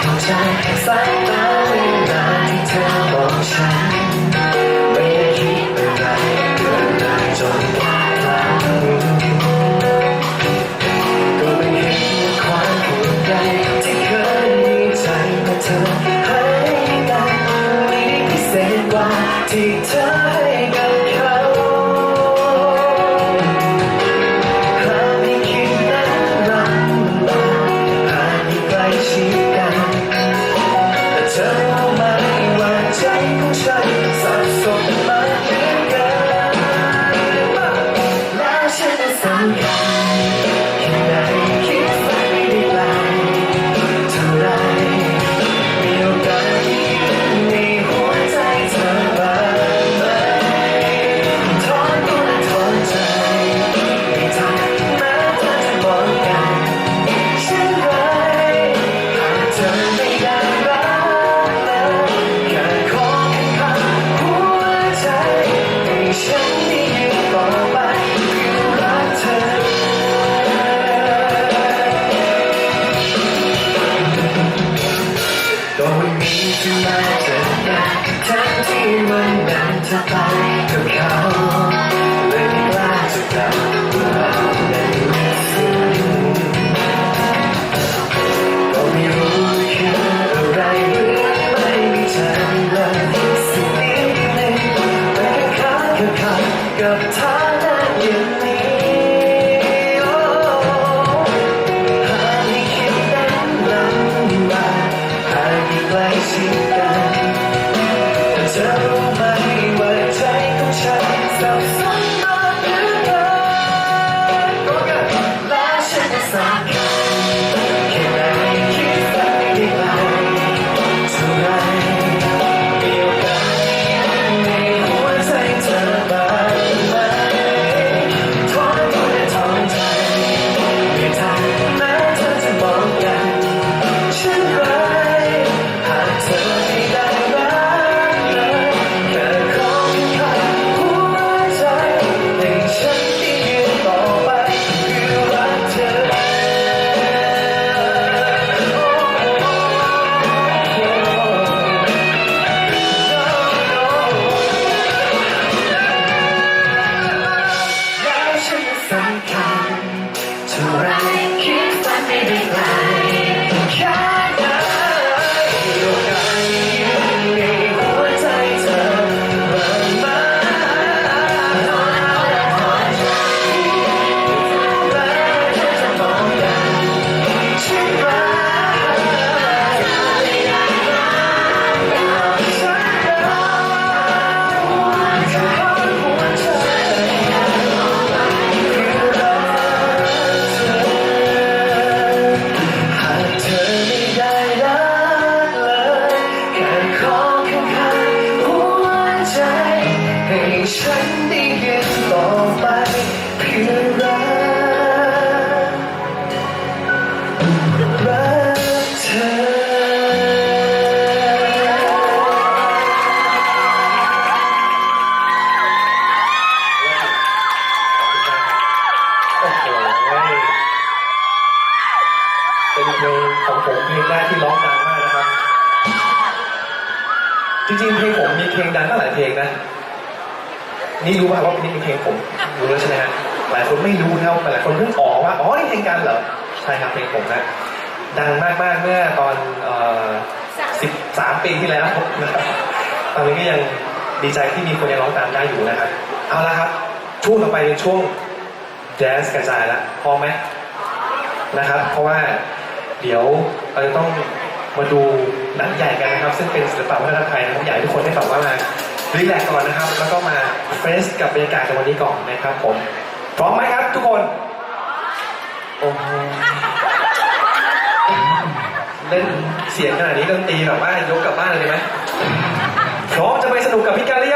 เข้าใจสายตาเวลาที่เธอบอกฉัน ไม่ได้คิดอะไรเกินเลยจนพลาดพลั้งก็ไม่เห็นความห่วงใยที่เคยมีใจเมื่เธอให้กันมีพิเศษกว่าที่เธอ ที่มาเจอกันทั้งที่วันนั้นจะไปกับเขา เท่าไฉันได้ยืนต่อไปเพื่อรักรักเธอ โอ้โหเป็นเพลงของผมเพลงแรกที่ร้องดังมากนะครับ จริงๆเพลงผมมีเพลงดังตั้งหลายเพลงนะ นี่รู้ป่ะว่านี่เป็นเพลงผมรู้แล้วใช่ไหมฮะหลายคนไม่รู้นะหลายคนเพิ่งออกว่าอ๋อนี่เพลงกันเหรอใช่ครับเพลงผมนะดังมากๆเมื่อตอนสิบสามปีที่แล้วนะครับตอนนี้ก็ยังดีใจที่มีคนยังร้องตามได้อยู่นะครับเอาละครับช่วงต่อไปเป็นช่วงแจ๊สกระจายแล้วพอไหมนะครับ เพราะว่าเดี๋ยวเราจะต้องมาดูหนังใหญ่กันนะครับ ซึ่งเป็นศิลปะวัฒนธรรมไทยนะครับอยากให้ทุกคนได้แบบว่ามา รีแลกซ์ก่อนนะครับ แล้วก็มาเฟรชกับบรรยากาศในวันนี้ก่อนนะครับผมพร้อมไหมครับทุกคนโอ้โหเล่นเสียงขนาดนี้ดนตรีแบบว่ายกกลับบ้านเลยดีไหมพร้อมจะไปสนุกกับพี่การหรือยัง